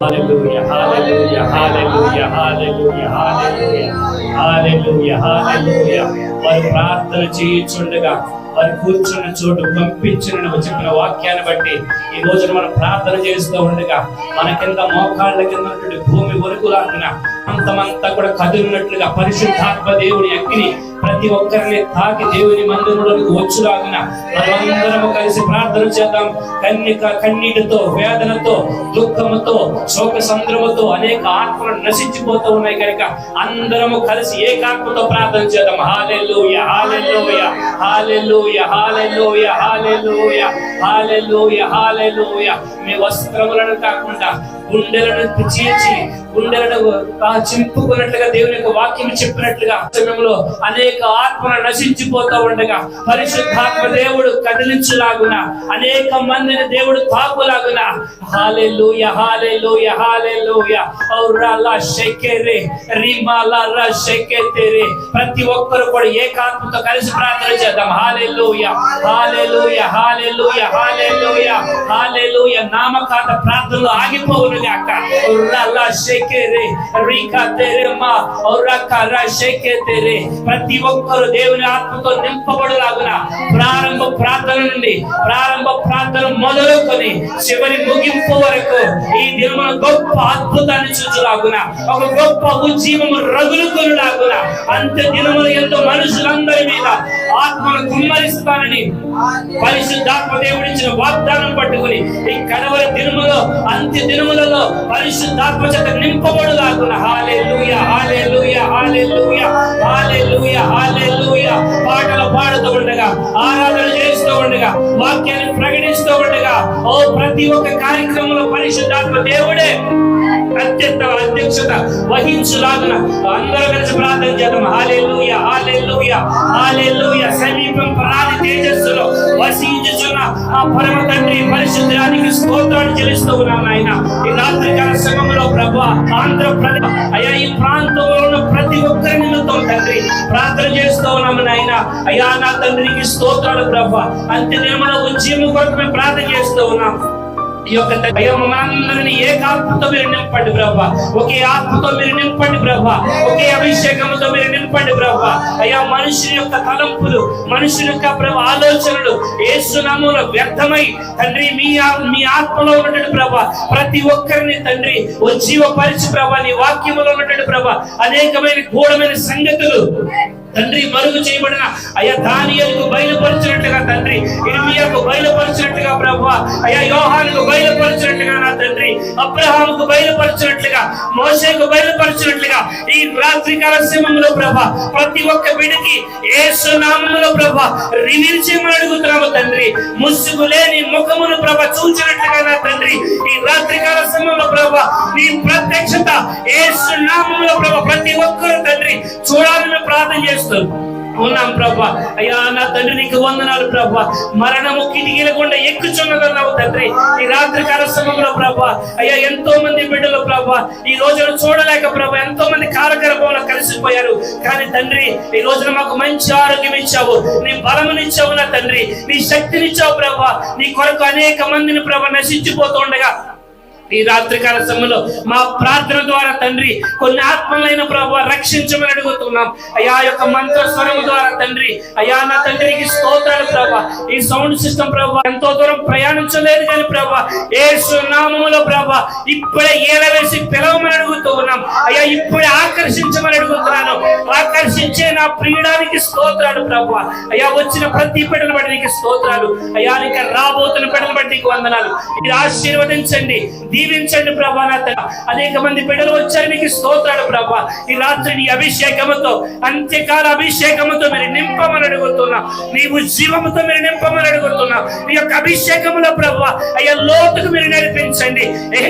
Hallelujah, hallelujah, hallelujah, hallelujah, hallelujah, hallelujah, hallelujah. వారు ప్రార్థన చేయించుండగా వారి కూర్చున్న చోటు పంపించిన నువ్వు చెప్పిన వాక్యాన్ని బట్టి ఈ రోజున మనం ప్రార్థన చేస్తూ ఉండగా మన కింద మోకాళ్ళ కింద ఉన్నటువంటి భూమి వరకు లాగిన అంతమంతా కూడా కదిలినట్లుగా పరిశుద్ధాత్మ దేవుని అగ్ని ప్రతి ఒక్కరిని తాకి దేవుని మందిరంలోకి వచ్చులాగిన మనమందరము కలిసి ప్రార్థన చేద్దాం. కన్యక కన్నీటితో వేదనతో దుఃఖముతో శోక సంద్రముతో అనేక ఆత్మలు నశించిపోతూ ఉన్నాయి కనుక అందరము కలిసి ఏకాత్మతో ప్రార్థన చేద్దాం. Hallelujah hallelujah hallelujah hallelujah hallelujah hallelujah hallelujah మీ వస్త్రములను కాకుండా గుండెలను చీల్చి గుండెలను ఆ చింపుకున్నట్లుగా దేవుని యొక్క వాక్యం చెప్పినట్లుగా సమయంలో అనేక ఆత్మలు నశించిపోతూ ఉండగా పరిశుద్ధాత్మ దేవుడు కదిలించులాగున అనేక మందిని దేవుడు తాకులాగున హాలెలూయ హాలెలూయ హాలెలూయ ఔరాలా షెకెరే రిమాలా రా షెకెతెరే. ప్రతి ఒక్కరు కూడా ఏకాత్మతో కలిసి ప్రార్థన చేద్దాం. Hallelujah hallelujah hallelujah hallelujah hallelujah. నామకాత ప్రార్థనలు ఆగిపోవును గాక. ఔరాలా షెకెరే రీకా తెరే మా ఔరాకా రా షెకెతెరే ప్రతి ఒక్కరు దేవుని ఆత్మతో నింపబడలాగున ప్రారంభ ప్రార్థన నుండి ప్రారంభ ప్రార్థన మొదలుకొని చివరి ముగింపు వరకు ఈ దినమున గొప్ప అద్భుతాన్ని చూచులాగున ఒక గొప్ప ఉజ్జీవము రగులుకొనులాగున అంత దినముల ఎంతో మనుషులందరి మీద ఆత్మను కుమ్మరిస్తానని పరిశుద్ధాత్మ దేవుడిచ్చిన వాగ్దానం పట్టుకుని ఈ కడవరి దినములో అంత్య దినములలో పరిశుద్ధాత్మ చేత నింపబడులాగున hallelujah hallelujah hallelujah hallelujah hallelujah. పాటలు పాడుతూ ఉండగా ఆరాధన చేస్తూ ఉండగా వాక్యాన్ని ప్రకటిస్తూ ఉండగా ఓ ప్రతి ఒక్క కార్యక్రమంలో పరిశుద్ధాత్మ దేవుడే అత్యంత అధ్యక్షత వహించులాగున అందరూ కలిసి ప్రార్థన చేద్దాం. హాలెలూయ హాలెలూయ హాలెలూయ సమీపం ప్రాణి తేజస్సులో వసించుచున్న ఆ పరమ తండ్రి పరిశుద్ధానికి స్తోత్రాన్ని చెల్లిస్తూ ఉన్నాను ఆయన ఈ రాత్రి కాల సమయంలో ప్రభు ఆంధ్రప్రదేశ్ అయ్యా ఈ ప్రాంతంలో ఉన్న ప్రతి ఒక్కరి నిమిత్తం తండ్రి ప్రార్థన చేస్తూ ఉన్నాము నాయన. అయ్యా నా తండ్రికి స్తోత్రాలు ప్రభు. అంత్య నిర్మల ఉద్యమం కొరకు మేము ప్రార్థన చేస్తూ ఉన్నాం. ఈ యొక్క మనందరిని మనందరిని ఏకాత్మతో మీరు నింపండి ప్రభా. ఒకే ఆత్మతో మీరు నింపండి ప్రభా. ఒకే అభిషేకంతో మీరు నింపండి ప్రభా. అయ్యా మనుషుని యొక్క తలంపులు మనుషుని యొక్క ప్రభు ఆలోచనలు ఏసునామంలో వ్యర్థమై తండ్రి మీ మీ ఆత్మలో ఉన్నటువంటి ప్రభా ప్రతి ఒక్కరిని తండ్రి ఉజ్జీవపరిచి ప్రభా నీ వాక్యములో ఉన్నటువంటి ప్రభా అనేకమైన గూఢమైన సంగతులు తండ్రి మరుగు చేయబడిన. అయ్యా దానియలకు బయలుపరిచినట్టుగా తండ్రి. ఇర్మియాకు బయలుపరిచినట్టుగా ప్రభు అయ్యా యోహానుకు బయలుపరిచినట్టుగా నా తండ్రి. అబ్రహాముకు బయలుపరిచినట్లుగా. మోసేకు బయలుపరిచినట్లుగా. ఈ రాత్రికాల సింహంలో ప్రభ ప్రతి ఒక్క బిడికి ఏ సునామంలో ప్రభ రివీల్ చేయమని అడుగుతున్నాము తండ్రి. ముసుగు లేని ముఖమును ప్రభ చూచినట్లుగా నా తండ్రి. ఈ రాత్రి కాల సింహంలో ప్రభ నీ ప్రత్యక్షత యేసు నామములో ప్రతి ఒక్కరు తండ్రి చూడాలని ప్రార్థన చేస్తారు ఉన్నాం ప్రభా. అయ్యా నా తండ్రి నీకు వందనాలు ప్రభా. మరణము కిటికీల గుండా ఎక్కుచున్నదన్నావు తండ్రి. ఈ రాత్రి కాల సమయంలో ప్రభా అయ్యా ఎంతో మంది బిడ్డలు ప్రభా ఈ రోజున చూడలేక ప్రభా ఎంతో మంది కాలగర్భంలో కలిసిపోయారు. కానీ తండ్రి ఈ రోజున మాకు మంచి ఆరోగ్యం ఇచ్చావు. నీ బలమునిచ్చావు నా తండ్రి. నీ శక్తినిచ్చావు ప్రభా. నీ కొరకు అనేక మందిని ప్రభా నశించిపోతుండగా ఈ రాత్రి కాల సమయంలో మా ప్రార్థన ద్వారా తండ్రి కొన్ని ఆత్మలైన ప్రభు రక్షించమని అడుగుతున్నాం. అయ్యా యొక్క మంత్ర స్వరము ద్వారా తండ్రి అయ్యా నా తండ్రికి స్తోత్రాలు ప్రభా ఈ సౌండ్ సిస్టమ్ ప్రభా ఎంతో దూరం ప్రయాణించలేదు కానీ ప్రభా ఏ సునామములో ప్రభా ఇప్పుడే ఏలవేసి పిలవమని అడుగుతూ ఉన్నాం. అయ్యా ఇప్పుడే ఆకర్షించమని అడుగుతున్నాను. ఆకర్షించే నా ప్రియుడానికి స్తోత్రాలు ప్రభు. అయ్యా వచ్చిన ప్రతి బిడ్డను బట్టి నీకు స్తోత్రాలు. అయ్యా ఇంకా రాబోతున్న బిడ్డను బట్టి నీకు వందనాలు. మీరు ఆశీర్వదించండి దీవించండి ప్రభా నా అనేక మంది బిడ్డలు వచ్చారు నీకు స్తోత్రాలు ప్రభా. ఈ రాత్రి నీ అభిషేకముతో అంత్యకాల అభిషేకముతో మీరు నింపమని అడుగుతున్నా. నీవు జీవముతో మీరు నింపమని అడుగుతున్నా. నీ యొక్క అభిషేకములో ప్రభా అయ్యా లోతుకు మీరు నడిపించండి. ఏ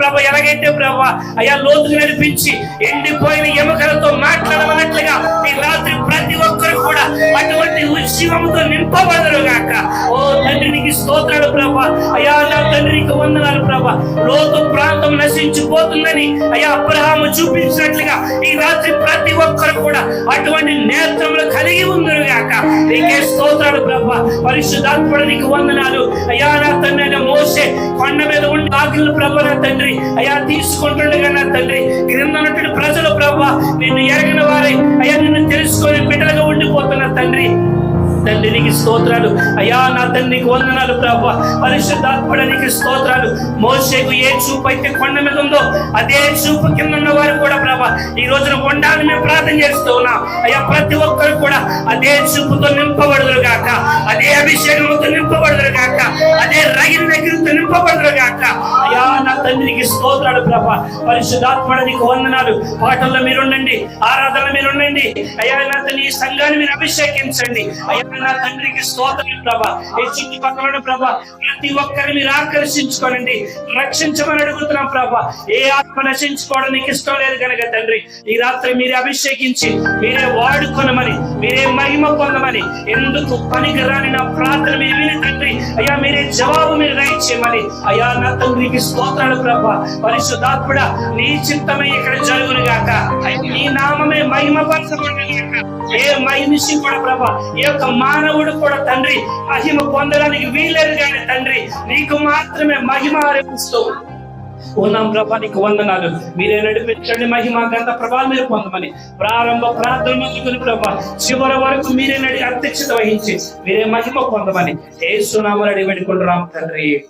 ప్రభా ఎలాగైతే ప్రభా అయ్యా లోతుకు నడిపించి ఎండిపోయిన ఎముకలతో మాట్లాడమని మాట్లాడమన్నట్లుగా ఈ రాత్రి ప్రతి ఒక్కరు కూడా అటువంటి ఉద్యమంతో నింపబడరు గాక. ఓ తండ్రి స్తోత్రాలు ప్రభా. అయా నా తండ్రికి వందనాలు ప్రభా. లోతు ప్రాంతం నశించిపోతుందని అయా అబ్రహాము చూపించినట్లుగా ఈ రాత్రి ప్రతి ఒక్కరు కూడా అటువంటి నేత్రములు కలిగి ఉందరు గాక. నీకే స్తోత్రాలు ప్రభా. పరిశుద్ధాత్మడు నీకు వందనాలు. అయా నా తండ్రి అయిన మోసే కొండ మీద ఉండి ఆకులు ప్రభా నా తండ్రి. అయా తీసుకుంటుండగా నా తండ్రి. క్రింద నిన్ను ఎరగిన వారై. అయ్యా నిన్ను తెలుసుకొని బిడ్డలుగా ఉండిపోతున్న తండ్రి. తండ్రి నీకు స్తోత్రాలు. అయ్యా నా తండ్రికి వందనాలు ప్రభా. పరిశుద్ధాత్మడ నీకు స్తోత్రాలు. మోసేకు ఏ చూపు అయితే కొండ మీద ఉందో అదే చూపు కింద ఉన్న వారు కూడా ప్రభా. ఈ రోజున ఉండాలని మేము ప్రార్థన చేస్తూ ఉన్నాం. అయ్యా ప్రతి ఒక్కరు కూడా అదే చూపుతో నింపబడదురు గాక. అదే అభిషేకంతో నింపబడదురు కాక అదే రగిన దగ్గరతో నింపబడదురు కాక అయ్యా నా తండ్రికి స్తోత్రాలు ప్రభా. పరిశుద్ధాత్మడ నీకు వందనాలు. పాటల్లో మీరుండండి ఆరాధనలో మీరుండండి అయ్యా నా తండ్రి ఈ సంఘాన్ని మీరు అభిషేకించండి. అయ్యా నా తండ్రికి స్తోత్రం ప్రభా. ఈ చుట్టుపక్కల ప్రభా ప్రతి ఒక్కరిని మీరు ఆకర్షించుకోనండి. రక్షించమని అడుగుతున్నాం ప్రభా. ఏ ఆత్మ నశించుకోవడం నీకు ఇష్టం లేదు కనుక తండ్రి. ఈ రాత్రి మీరే అభిషేకించి మీరే వాడుకొనమని మీరే మహిమ పొందమని ఎందుకు పనికి రాని నా ప్రార్థన మీరు విని తండ్రి. అయ్యా మీరే జవాబు మీరు రాయించేయమని అయ్యా నా తండ్రికి స్తోత్రాలు ప్రభా. పరిశుద్ధాత్ముడా నీ చిత్తమే ఇక్కడ జరుగును గాక నీ నామమే మహిమ పరచబడి ఏ మహిమిషి కూడా ప్రభా ఏ యొక్క మానవుడు కూడా తండ్రి మహిమ పొందడానికి వీలేదు కానీ తండ్రి నీకు మాత్రమే మహిమ ఆరోపిస్తూ ఉన్నాం. ప్రభా నీకు వందనాలు. మీరే నడిపించండి మహిమ గంత ప్రభా మీరు పొందమని. ప్రారంభ ప్రార్థన మొదలుకొని ప్రభా చివరి వరకు మీరే నడి అధ్యక్షత వహించి మీరే మహిమ పొందమని. ఏ సునామని అడిగి పెట్టుకుంటున్నాం తండ్రి.